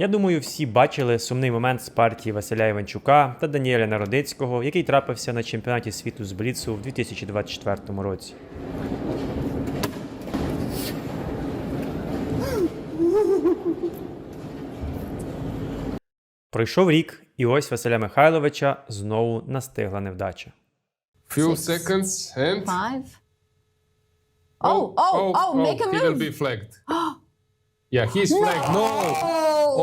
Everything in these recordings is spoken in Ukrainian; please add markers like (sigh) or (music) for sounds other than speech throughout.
Я думаю, всі бачили сумний момент з партії Василя Іванчука та Даніеля Народицького, який трапився на чемпіонаті світу з Бліцу в 2024 році. Пройшов рік, і ось Василя Михайловича знову настигла невдача. Few seconds and. Five. Oh, oh, oh, make a He will be flagged. (gasps) yeah, he's flagged. No.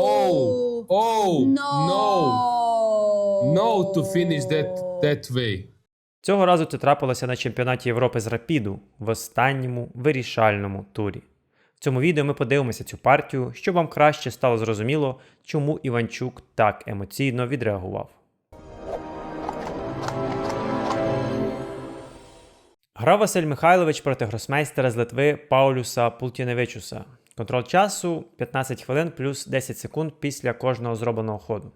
Oh, oh, no. no. No to finish that that way. Цього разу це трапилося на чемпіонаті Європи з Рапіду в останньому вирішальному турі. В цьому відео ми подивимося цю партію, щоб вам краще стало зрозуміло, чому Іванчук так емоційно відреагував. Грав Василь Михайлович проти гросмейстера з Литви Паулюса Пултіневичуса. Контроль часу 15 хвилин плюс 10 секунд після кожного зробленого ходу.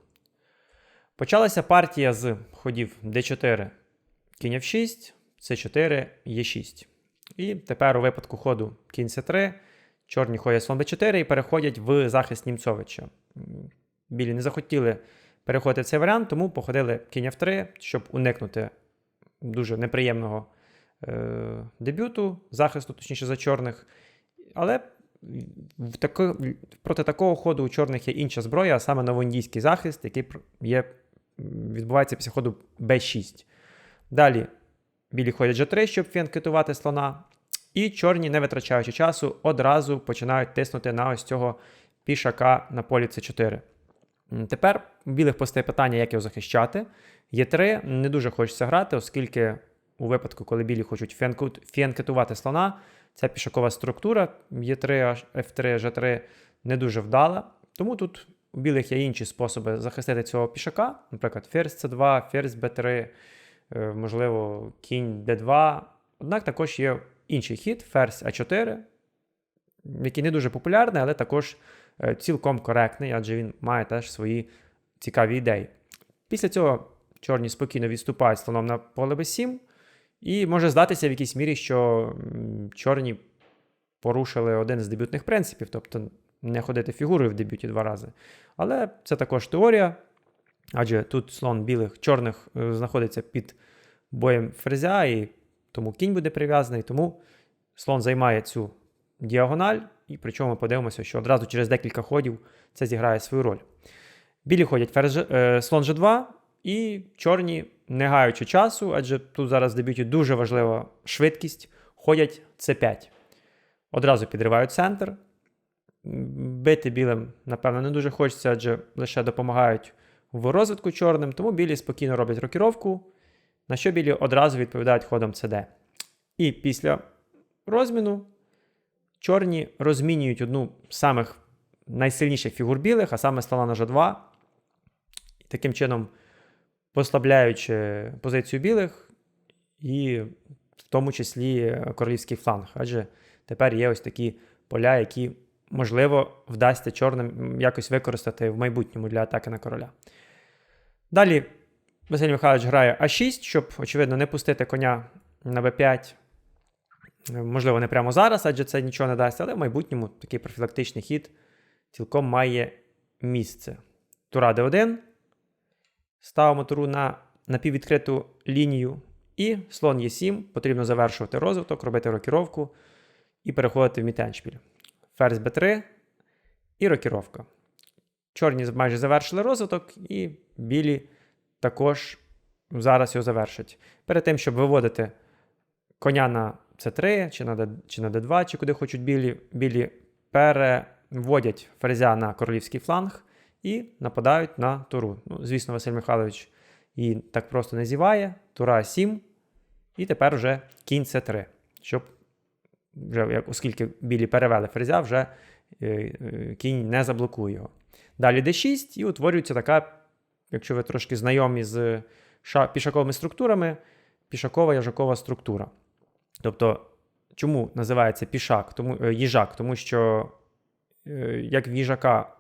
Почалася партія з ходів d4, кінь f6, c4, e6. І тепер у випадку ходу кінь c3, чорні ходять слон b4 і переходять в захист Німцовича. Білі не захотіли переходити в цей варіант, тому походили кінь f3, щоб уникнути дуже неприємного е, дебюту, захисту, точніше за чорних. Але в тако, проти такого ходу у чорних є інша зброя, а саме новоіндійський захист, який є, відбувається після ходу b6. Далі білі ходять g3, щоб фіанкетувати слона. І чорні, не витрачаючи часу, одразу починають тиснути на ось цього пішака на полі c4. Тепер у білих постає питання, як його захищати. Є3 не дуже хочеться грати, оскільки у випадку, коли білі хочуть фіанкетувати слона, ця пішакова структура Е3, F3, G3 не дуже вдала. Тому тут у білих є інші способи захистити цього пішака, наприклад, ферзь C2, ферзь B3, е, можливо, кінь D2. Однак також є інший хід, ферзь А4, який не дуже популярний, але також е, цілком коректний, адже він має теж свої цікаві ідеї. Після цього чорні спокійно відступають слоном на поле b7, і може здатися в якійсь мірі, що чорні порушили один з дебютних принципів, тобто не ходити фігурою в дебюті два рази. Але це також теорія, адже тут слон білих чорних е, знаходиться під боєм ферзя, і тому кінь буде прив'язаний, тому слон займає цю діагональ, і причому ми подивимося, що одразу через декілька ходів це зіграє свою роль. Білі ходять ферзь, е, слон G2, і чорні, не гаючи часу, адже тут зараз в дебюті дуже важлива швидкість, ходять C5. Одразу підривають центр. Бити білим, напевно, не дуже хочеться, адже лише допомагають в розвитку чорним, тому білі спокійно роблять рокіровку, на що білі одразу відповідають ходом CD. І після розміну чорні розмінюють одну з самих найсильніших фігур білих, а саме слона на G2. І таким чином послабляючи позицію білих, і в тому числі королівський фланг. Адже тепер є ось такі поля, які, можливо, вдасться чорним якось використати в майбутньому для атаки на короля. Далі Василь Михайлович грає А6, щоб, очевидно, не пустити коня на Б5. Е, Можливо, не прямо зараз, адже це нічого не дасть, але в майбутньому такий профілактичний хід цілком має місце. Тура Д1. Ставимо туру на напіввідкриту лінію. І слон Е7. Потрібно завершувати розвиток, робити рокіровку і переходити в мітеншпіль. Ферзь Б3 і рокіровка. Чорні майже завершили розвиток, і білі також зараз його завершать. Перед тим, щоб виводити коня на С3 чи на, Д, чи на Д2, чи куди хочуть білі, білі переводять ферзя на королівський фланг і нападають на туру. Ну, звісно, Василь Михайлович її так просто не зіває. Тура 7. І тепер вже кінь С3. Щоб, вже, оскільки білі перевели ферзя, вже е, е, кінь не заблокує його. Далі d6, і утворюється така, якщо ви трошки знайомі з ша- пішаковими структурами, пішакова яжакова структура. Тобто, чому називається пішак, тому, е, їжак? Тому що як в їжака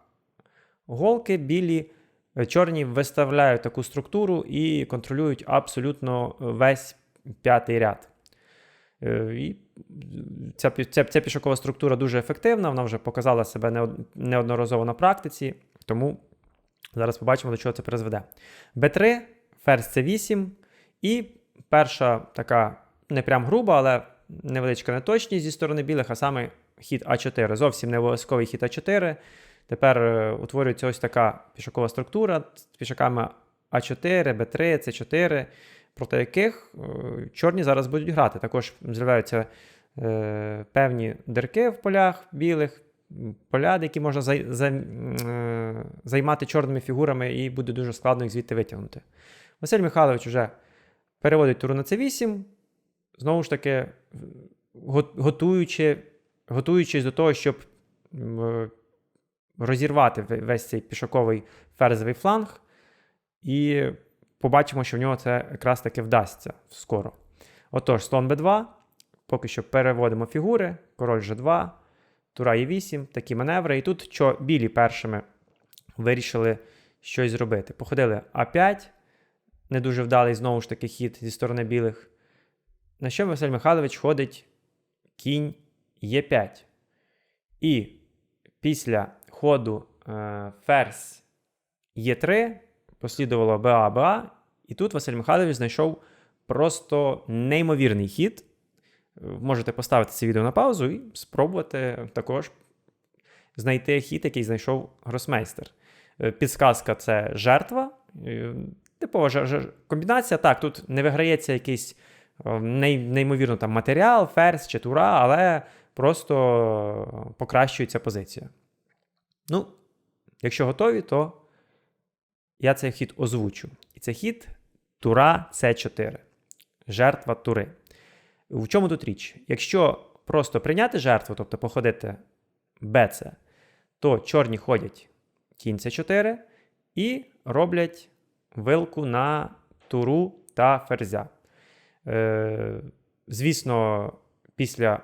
голки, білі, е, чорні виставляють таку структуру і контролюють абсолютно весь п'ятий ряд. Е, І ця, ця, ця пішакова структура дуже ефективна, вона вже показала себе неодноразово на практиці. Тому зараз побачимо, до чого це призведе. Б3, ферзь С8, і перша така не прям груба, але невеличка неточність зі сторони білих, а саме хід А4. Зовсім не обов'язковий хід А4. Тепер е, утворюється ось така пішакова структура з пішаками А4, Б3, С4, проти яких е, чорні зараз будуть грати. Також з'являються е, певні дирки в полях білих, поля, які можна зай, за, е, займати чорними фігурами, і буде дуже складно їх звідти витягнути. Василь Михайлович вже переводить туру на С8, знову ж таки, готуючи, готуючись до того, щоб е, розірвати весь цей пішоковий ферзовий фланг, і побачимо, що в нього це якраз таки вдасться скоро. Отож, слон b2, поки що переводимо фігури, король g2, тура e8, такі маневри. І тут що білі першими вирішили щось зробити. Походили А5, не дуже вдалий знову ж таки хід зі сторони білих. На що Василь Михайлович ходить кінь Е5. І після ходу е, ферзь Е3 послідувало БА БА, і тут Василь Михайлович знайшов просто неймовірний хід. Можете поставити це відео на паузу і спробувати також знайти хід, який знайшов гросмейстер. Е, Підсказка це жертва. Е, Типова комбінація. Так, тут не виграється якийсь е, неймовірно там матеріал, ферзь чи тура, але просто покращується позиція. Ну, якщо готові, то я цей хід озвучу. І це хід тура С4. Жертва тури. В чому тут річ? Якщо просто прийняти жертву, тобто походити БЦ, то чорні ходять кінь С4 і роблять вилку на туру та ферзя. Е, звісно, після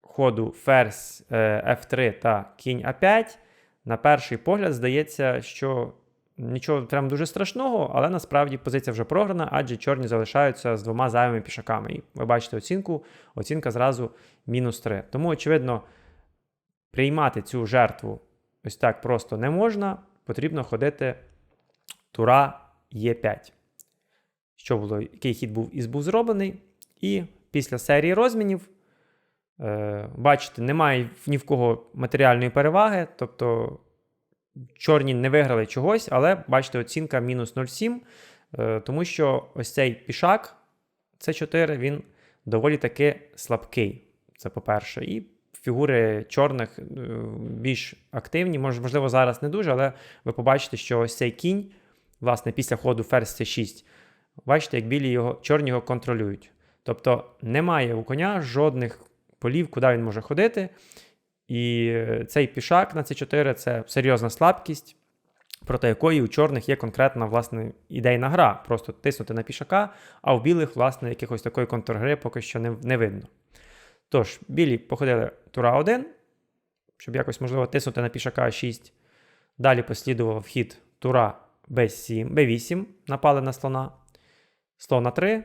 ходу ферзь е, F3 та кінь А5, на перший погляд здається, що нічого прям дуже страшного, але насправді позиція вже програна, адже чорні залишаються з двома зайвими пішаками. І ви бачите оцінку, оцінка зразу мінус 3. Тому, очевидно, приймати цю жертву ось так просто не можна. Потрібно ходити тура Е5. Що було, який хід був із був зроблений. І після серії розмінів, бачите, немає ні в кого матеріальної переваги. Тобто чорні не виграли чогось, але бачите, оцінка мінус 0,7, е, тому що ось цей пішак С4, він доволі таки слабкий. Це по-перше. І фігури чорних е, більш активні. Можливо, зараз не дуже, але ви побачите, що ось цей кінь, власне, після ходу ферзь С6, бачите, як білі його, чорні його контролюють. Тобто немає у коня жодних полів, куди він може ходити. І е, цей пішак на С4 це серйозна слабкість, проти якої у чорних є конкретна власне ідейна гра. Просто тиснути на пішака, а у білих, власне, якихось такої контргри поки що не, не видно. Тож, білі походили тура 1, щоб якось, можливо, тиснути на пішака 6. Далі послідував вхід тура Б7, Б8, напали на слона. Слон на 3.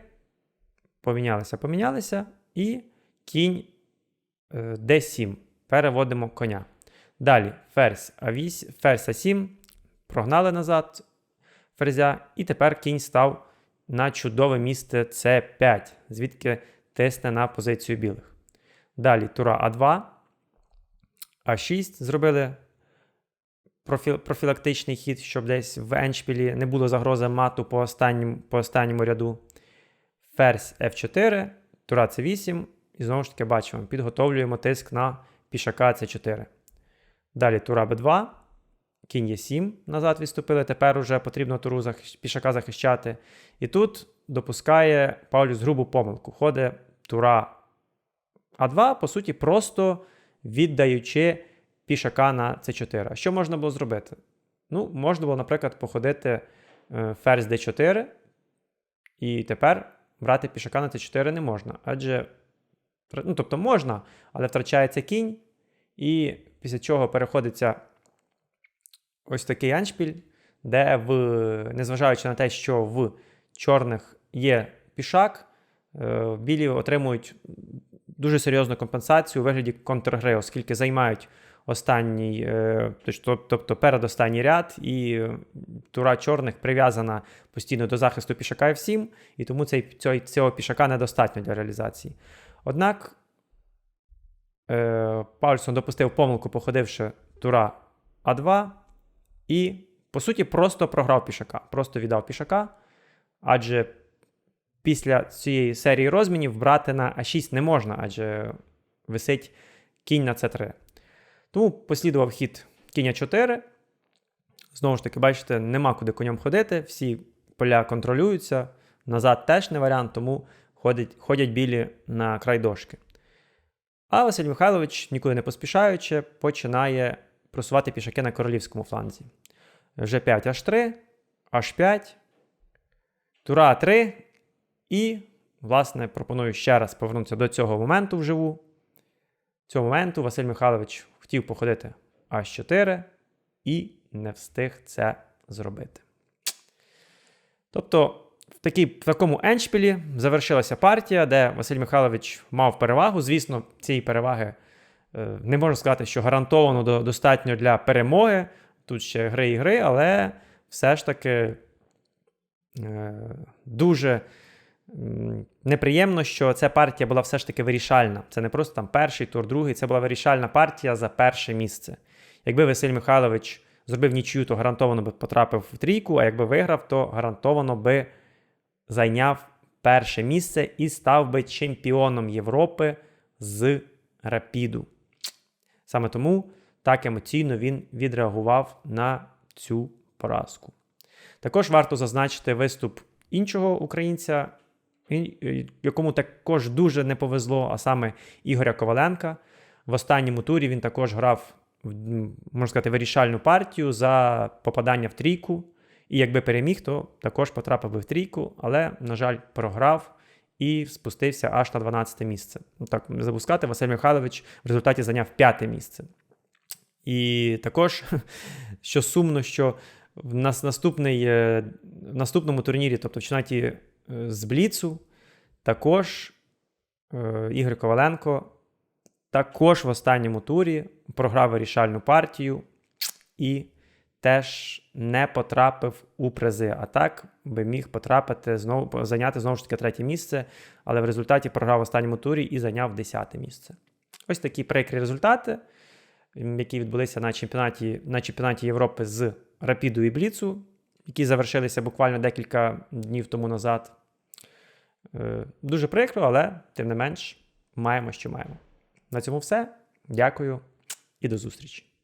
Помінялися, помінялися. І кінь D7. Переводимо коня. Далі ферзь А8, ферзь А7. Прогнали назад ферзя. І тепер кінь став на чудове місце С5, звідки тисне на позицію білих. Далі тура А2. А6 зробили профі- профілактичний хід, щоб десь в еншпілі не було загрози мату по останньому, по останньому ряду. Ферзь F4, тура C8. І знову ж таки бачимо, підготовлюємо тиск на пішака C4. Далі тура B2, кінь Е7 назад відступили. Тепер уже потрібно туру захищ- пішака захищати. І тут допускає Паулюс грубу помилку. Ходить тура А2, по суті, просто віддаючи пішака на С4. А що можна було зробити? Ну, можна було, наприклад, походити е, ферзь d4, і тепер брати пішака на С4 не можна. Адже, ну, тобто можна, але втрачається кінь, і після чого переходиться ось такий аншпіль, де, в, незважаючи на те, що в чорних є пішак, е, білі отримують дуже серйозну компенсацію у вигляді контргри, оскільки займають останній, е, тобто, передостанній ряд, і тура чорних прив'язана постійно до захисту пішака F7, і тому цей, цього пішака недостатньо для реалізації. Однак е, Паульсон допустив помилку, походивши тура А2, і, по суті, просто програв пішака. Просто віддав пішака, адже після цієї серії розмінів брати на А6 не можна, адже висить кінь на С3. Тому послідував хід кінь 4. Знову ж таки, бачите, нема куди конем ходити, всі поля контролюються. Назад теж не варіант, тому ходять, ходять білі на край дошки. А Василь Михайлович, нікуди не поспішаючи, починає просувати пішаки на королівському фланзі. G5 H3, H5, Тура А3. І, власне, пропоную ще раз повернутися до цього моменту вживу. Цього моменту Василь Михайлович хотів походити H4 і не встиг це зробити. Тобто, в, такій, в такому еншпілі завершилася партія, де Василь Михайлович мав перевагу. Звісно, цієї переваги е, не можна сказати, що гарантовано до, достатньо для перемоги. Тут ще гри і гри, але все ж таки е, дуже неприємно, що ця партія була все ж таки вирішальна. Це не просто там перший тур, другий, це була вирішальна партія за перше місце. Якби Василь Михайлович зробив нічию, то гарантовано би потрапив в трійку, а якби виграв, то гарантовано би зайняв перше місце і став би чемпіоном Європи з рапіду. Саме тому так емоційно він відреагував на цю поразку. Також варто зазначити виступ іншого українця, якому також дуже не повезло, а саме Ігоря Коваленка. В останньому турі він також грав, можна сказати, вирішальну партію за попадання в трійку. І якби переміг, то також потрапив би в трійку, але, на жаль, програв і спустився аж на 12 місце. Ну так, не запускати, Василь Михайлович в результаті зайняв п'яте місце. І також, (laughs) що сумно, що в нас наступний, е, в наступному турнірі, тобто в чемпіонаті е, з Бліцу, також е, Ігор Коваленко також в останньому турі програв вирішальну партію і теж не потрапив у призи. А так би міг потрапити знову зайняти знову ж таки третє місце, але в результаті програв в останньому турі і зайняв десяте місце. Ось такі прикрі результати, які відбулися на чемпіонаті, на чемпіонаті Європи з Рапіду і Бліцу, які завершилися буквально декілька днів тому назад. Е, Дуже прикро, але тим не менш маємо, що маємо. На цьому все. Дякую і до зустрічі.